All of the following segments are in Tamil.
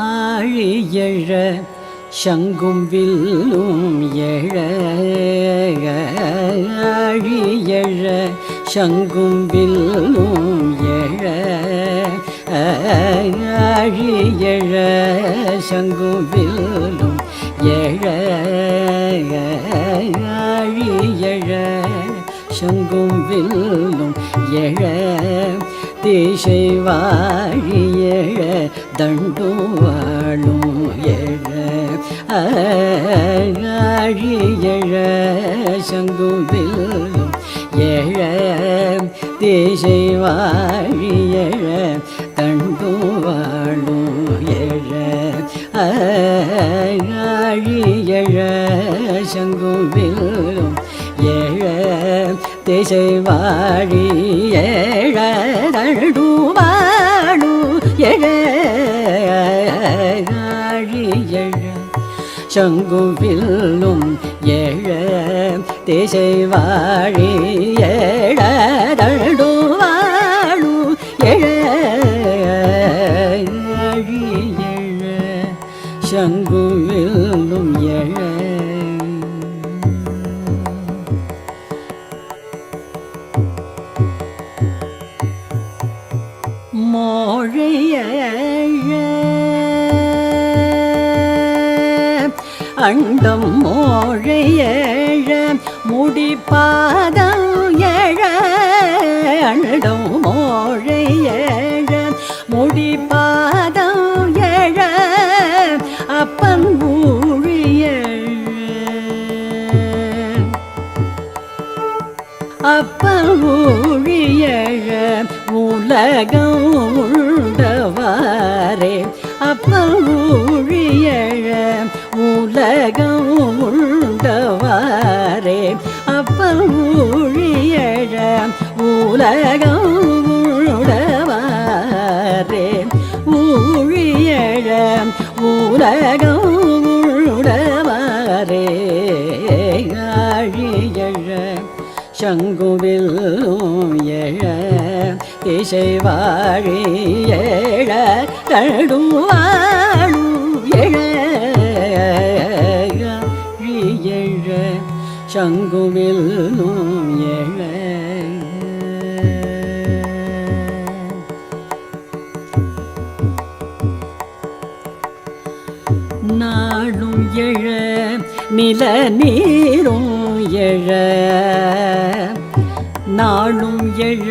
ஆழியழ சங்கும் வில்லும் எழ. ஆழியழ சங்கும் வில்லும் எழ. ஆழியழ சங்கும் வில்லும் எழ. ஆழியழ சங்கும் வில்லும் எழ. திசை வாழியழ தண்டுவாழும் ஏழி எழ சங்குவில் ஏழ சங்கும் வாழி எழ தண்டுவாழும் வாழியழ தண்டும் எழ சங்குவில் ஏழ வில்லும் திசை வாழி ஏழ தண்டுவா சங்கும் வில்லும் எழ திசை வாழி ஏழு வாழு அண்டம் மோழையழ முடிப்பாதம் ஏழ அண்டம் மோழையழ முடிப்பாதம் ஏழ அப்பன் ஊழியழ. அப்பூழியழ உலகம் உண்டவாரே அப்பூழியழ உலகம் உண்டவாரே அப்பூழியழ உலகம் உண்டவாரே ஊழியழ உலகம் உண்டவாரே ஆழியழ சங்குவில் எழ இசைவாழி ஏழ தடும் வாழு ஏழ சங்குமில் சங்குவில் எழ நாடும் எழ நில நீரும் எழ நாளும் எழ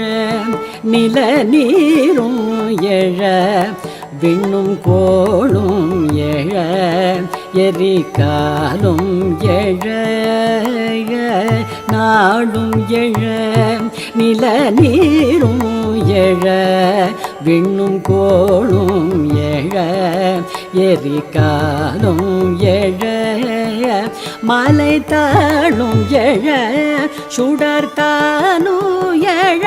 நில நீரும் எழ விண்ணும் கோளும் எழ எரிகாலும் எழ நாடும் எழ நில நீரும் எழ விண்ணும் கோளும் எழ எரிகாலும் எழ மலை தாழும் எழ சுடர்தானும் எழ.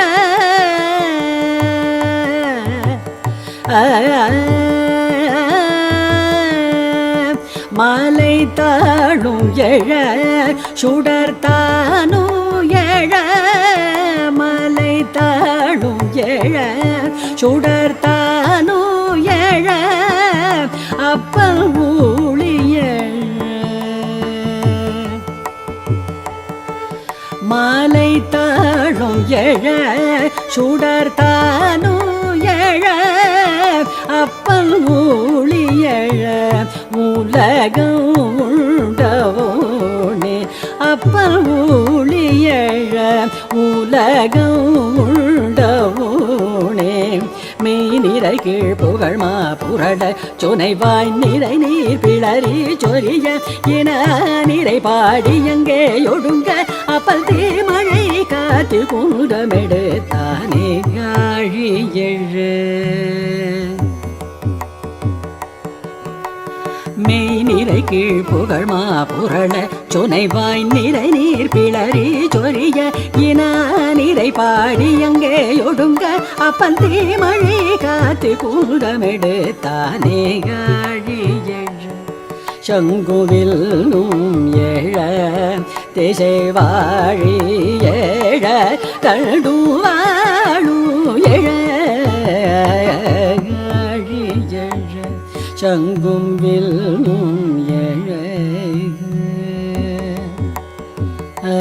மலை தாழும் எழ சுடர்தானும் எழ. மலை தாழும் எழ சுடர்தானும் எழ. அப்பல் ஊழிய மாலை தாழும் எழ சுடர்தானும் எழ அப்பல் ஊழியழ உலகம் உண்டவோனே. அப்பல் ஊழியழ உலகம் உண்டவோனே. மெய் நிறை கீழ் புகழ் மா புரட சுனைவாய் நிறை நீர் பிளறி சொரிய இன நிறை பாடி எங்கே ஒடுங்க அப்பல் தீமழை காத்து குந்தமெடுத்தானே காழி எழு. மெய் நிறை கீழ் புகழ் மா புரள சுனைவாய் நிறை நீர் பிளறி சொரிய இன நிறை பாடி அங்கே ஒடுங்க அப்பன் தீமழை காத்து கூடமெடுத்தானே காழி எழு. சங்குவில்லும் எழ திசைவாழி ஏழ எழ ஏழி ஏழ எழ ஆழி சங்கும் வில்லும் எழ ஆ